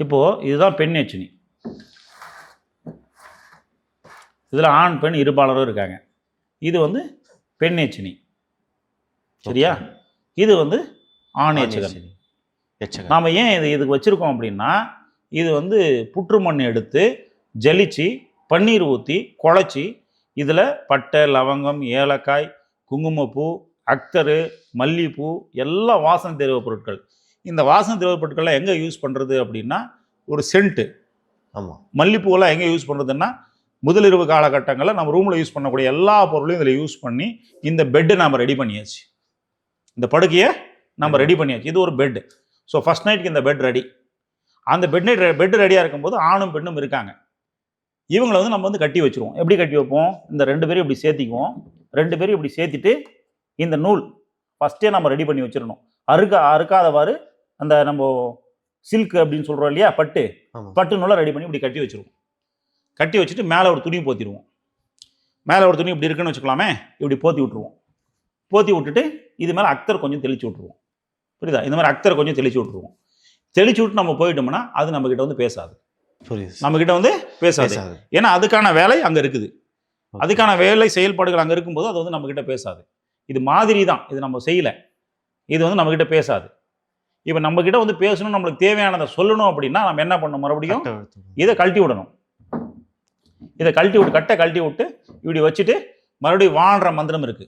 இப்போது இதுதான் பெண் எச்சினி. இதில் ஆண் பெண் இருபாலரும் இருக்காங்க. இது வந்து பெண் எச்சினி. சரியா? இது வந்து ஆண் எச்சகன். சரி. எச்சகன். நாம் ஏன் இது இதுக்கு வச்சுருக்கோம் அப்படின்னா இது வந்து புற்று மண் எடுத்து ஜலிச்சு பன்னீர் ஊற்றி குழச்சி இதில் பட்டை லவங்கம் ஏலக்காய் குங்குமப்பூ அக்தரு மல்லிப்பூ எல்லா வாசனை திரவ பொருட்கள். இந்த வாசனை திரவ பொருட்கள்லாம் எங்கே யூஸ் பண்ணுறது அப்படின்னா ஒரு சென்ட்டு ஆமா. மல்லிப்பூவெல்லாம் எங்கே யூஸ் பண்ணுறதுன்னா முதலிரவு காலகட்டங்களில் நம்ம ரூமில் யூஸ் பண்ணக்கூடிய எல்லா பொருளையும் இதில் யூஸ் பண்ணி இந்த பெட்டை நம்ம ரெடி பண்ணியாச்சு. இந்த படுக்கையை நம்ம ரெடி பண்ணியாச்சு. இது ஒரு பெட் ஸோ ஃபர்ஸ்ட் நைட்டுக்கு இந்த பெட் ரெடி அந்த பெட் நைட் பெட் ரெடியாக இருக்கும்போது ஆணும் பெண்ணும் இருக்காங்க. இவங்களை வந்து நம்ம வந்து கட்டி வச்சிருவோம். எப்படி கட்டி வைப்போம்? இந்த ரெண்டு பேரும் இப்படி சேர்த்திக்குவோம். ரெண்டு பேரும் இப்படி சேர்த்திட்டு இந்த நூல் ஃபஸ்ட்டே நம்ம ரெடி பண்ணி வச்சிடணும். அறுக்க அறுக்காதவாறு அந்த நம்ம சில்க் அப்படின்னு சொல்கிறோம் இல்லையா பட்டு. பட்டு நூலை ரெடி பண்ணி இப்படி கட்டி வச்சிருவோம். கட்டி வச்சுட்டு மேலே ஒரு துணி போத்திடுவோம். மேலே ஒரு துணி இப்படி இருக்குன்னு வச்சுக்கலாமே இப்படி போத்தி விட்ருவோம் போத்தி விட்டுட்டு இது மேலே அக்தர் கொஞ்சம் தெளிச்சு விட்ருவோம் புரியுதா? இந்த மாதிரி அக்தர் கொஞ்சம் தெளிச்சு விட்ருவோம் தெளிச்சு விட்டு நம்ம போயிட்டோம்னா அது நம்ம கிட்ட வந்து பேசாது. புரியுது நம்ம கிட்ட வந்து பேசாது. ஏன்னா அதுக்கான வேலை அங்கே இருக்குது. அதுக்கான வேலை செயல்பாடுகள் அங்கே இருக்கும்போது அது வந்து நம்ம கிட்ட பேசாது. இது மாதிரி தான். இது நம்ம செய்யல. இது வந்து நம்ம கிட்ட பேசாது. இப்போ நம்ம கிட்ட வந்து பேசணும் நம்மளுக்கு தேவையானதை சொல்லணும் அப்படின்னா நம்ம என்ன பண்ணணும்? மறுபடியும். இதை கழட்டி விடணும். இதை கழட்டி விட்டு கட்டை கழட்டி விட்டு இப்படி வச்சுட்டு மறுபடியும் வாழ்ற மந்திரம் இருக்கு.